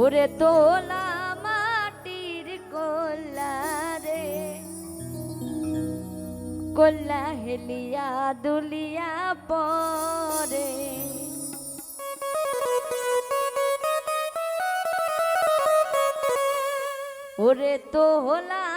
ওরে তোলা মাটির কোল্লা রে। কোল্লা হেলিয়া দুলিয়া পরে। ওরে তোলা মাটির